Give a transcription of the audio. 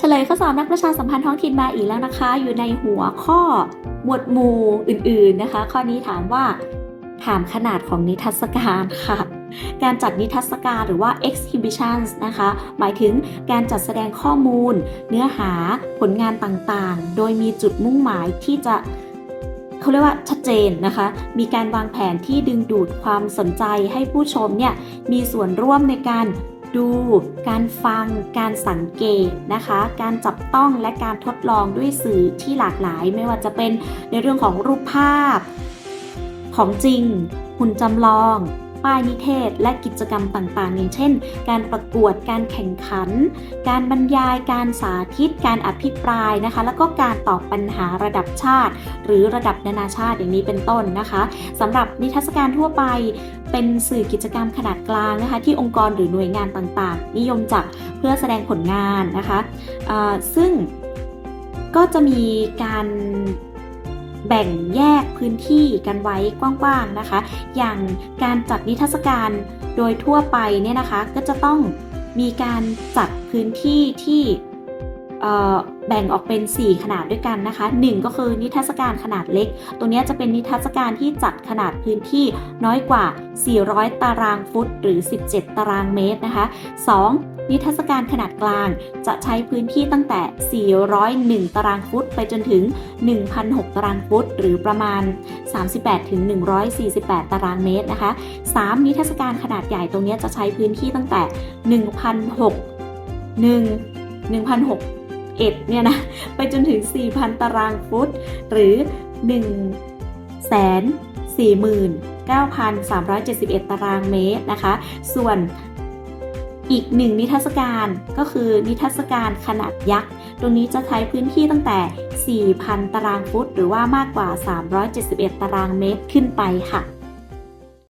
เฉลยข้อสอบนักประชาสัมพันธ์ท้องถิ่นมาอีกแล้วนะคะ อยู่ในหัวข้อหมวดหมู่อื่นๆนะคะ ข้อนี้ถามว่า ถามขนาดของนิทรรศการค่ะ การจัดนิทรรศการหรือว่า exhibitions นะคะ หมายถึงการจัดแสดงข้อมูล เนื้อหาผลงานต่างๆ โดยมีจุดมุ่งหมายที่จะเขาเรียกว่าชัดเจนนะคะ มีการวางแผนที่ดึงดูดความสนใจให้ผู้ชมเนี่ยมีส่วนร่วมในการ ดู การฟัง การสังเกตนะคะ การจับต้องและการทดลองด้วยสื่อที่หลากหลาย ไม่ว่าจะเป็นในเรื่องของรูปภาพ ของจริงหุ่นจำลอง ป้ายนิเทศ และกิจกรรมต่างๆ อย่างเช่น การประกวด การแข่งขัน การบรรยาย การสาธิต การอภิปรายนะคะ แล้วก็การตอบปัญหาระดับชาติ หรือระดับนานาชาติอย่างนี้เป็นต้นนะคะสำหรับนิทรรศการทั่วไปเป็นสื่อกิจกรรมขนาดกลางนะคะ ที่องค์กรหรือหน่วยงานต่างๆ นิยมจัดเพื่อแสดงผลงานนะคะซึ่งก็จะมีการ แบ่งแยกพื้นที่กันไว้กว้างๆนะคะ อย่างการจัดนิทรรศการโดยทั่วไปเนี่ยนะคะก็จะต้องมีการจัดพื้นที่ที่แบ่งออกเป็น 4 ขนาดด้วยกันนะคะ 1 ก็คือนิทรรศการขนาดเล็ก ตัวนี้จะเป็นนิทรรศการที่จัดขนาดพื้นที่น้อยกว่า 400 ตารางฟุต หรือ 17 ตารางเมตรนะคะ 2. นิทรรศการขนาดกลางจะใช้พื้นที่ตั้งแต่ 401 ตารางฟุต ไปจนถึง 1,006 ตารางฟุต หรือประมาณ 38ถึง148 ตารางเมตรนะคะ 3. นิทรรศการขนาดใหญ่ตรงนี้จะใช้พื้นที่ตั้งแต่ 1,006 1 1,006เอ็ดเนี่ยนะ ไปจนถึง 4,000 ตารางฟุต หรือ 1 49,371 ตารางเมตรนะคะ ส่วน อีกหนึ่งนิทรรศการก็คือนิทรรศการขนาดยักษ์ ตรงนี้จะใช้พื้นที่ตั้งแต่ 4,000 ตารางฟุต หรือว่ามากกว่า 371 ตารางเมตรขึ้นไปค่ะ